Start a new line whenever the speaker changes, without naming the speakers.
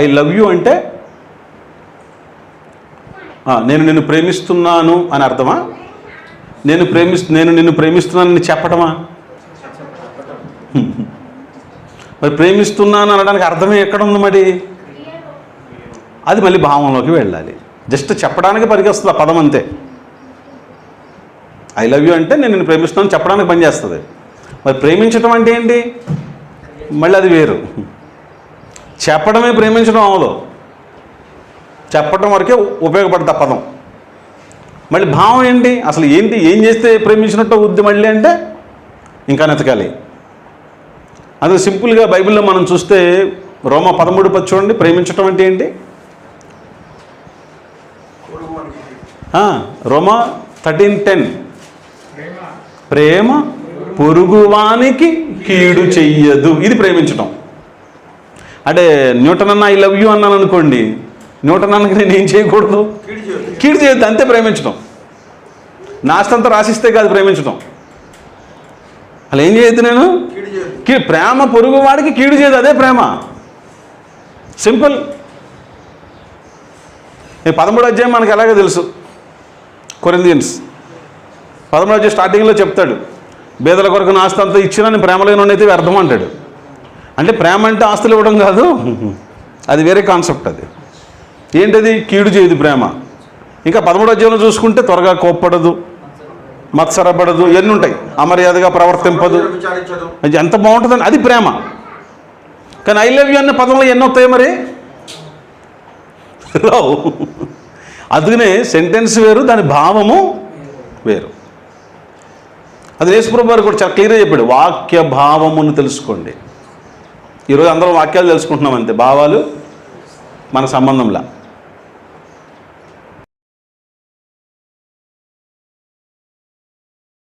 I love you అంటే? నేను నిన్ను ప్రేమిస్తున్నాను అని అర్థమా? నేను ప్రేమి నేను నిన్ను ప్రేమిస్తున్నానని చెప్పడమా మరి ప్రేమిస్తున్నాను అనడానికి అర్థమే ఎక్కడుంది మరి? అది మళ్ళీ భావంలోకి వెళ్ళాలి. జస్ట్ చెప్పడానికి పనికొస్తుంది ఆ పదం అంతే. ఐ లవ్ యూ అంటే నేను నిన్ను ప్రేమిస్తున్నాను చెప్పడానికి పనిచేస్తుంది. మరి ప్రేమించడం అంటే ఏంటి? మళ్ళీ అది వేరు. చెప్పడమే ప్రేమించడం అవదు చెప్పడం వరకే ఉపయోగపడత పదం. మళ్ళీ భావం ఏంటి? అసలు ఏంటి ఏం చేస్తే ప్రేమించినట్టు ఉద్ది మళ్ళీ అంటే ఇంకా నెతకాలి అది సింపుల్గా బైబిల్లో మనం చూస్తే రోమ పదమూడు పది చూడండి ప్రేమించటం అంటే ఏంటి? రోమ రోమా థర్టీన్ టెన్. ప్రేమ పొరుగువానికి కీడు చెయ్యదు. ఇది ప్రేమించటం. అంటే న్యూటన్ అన్న ఐ లవ్ యూ అన్నాను అనుకోండి న్యూటన్ అన్నకి నేను ఏం చేయకూడదు? కీడు చేయొద్దు. అంతే ప్రేమించడం నాస్తంతా రాసిస్తే కాదు ప్రేమించడం అలా ఏం చేయొద్దు నేను? ప్రేమ పొరుగు వాడికి కీడు చేయదు అదే ప్రేమ. సింపుల్. ఈ పదమూడు అధ్యాయం మనకి ఎలాగో తెలుసు. కొరిందియన్స్ పదమూడు అధ్యాయం స్టార్టింగ్లో చెప్తాడు. బేదల కొరకు నా ఆస్తి అంతా ఇచ్చినని ప్రేమ లేనుడైతే వ్యర్థం అంటాడు. అంటే ప్రేమ అంటే ఆస్తులు ఇవ్వడం కాదు. అది వేరే కాన్సెప్ట్ అది. ఏంటది? కీడు చేయదు ప్రేమ. ఇంకా పదమూడు అధ్యాయంలో చూసుకుంటే త్వరగా కోప్పడదు మత్సరపడదు ఇవన్నీ ఉంటాయి. అమర్యాదగా ప్రవర్తింపదు. అది ఎంత బాగుంటుందని అది ప్రేమ. కానీ ఐ లవ్ యూ అన్న పదంలో ఎన్ని వస్తాయి మరి? రావు. అందుకనే సెంటెన్స్ వేరు దాని భావము వేరు. అది యేసుప్రభు గారు కూడా చాలా క్లియర్గా చెప్పాడు. వాక్య భావమును తెలుసుకోండి. ఈరోజు అందరం వాక్యాలు తెలుసుకుంటున్నాం అంతే. భావాలు మన సంబంధంలా.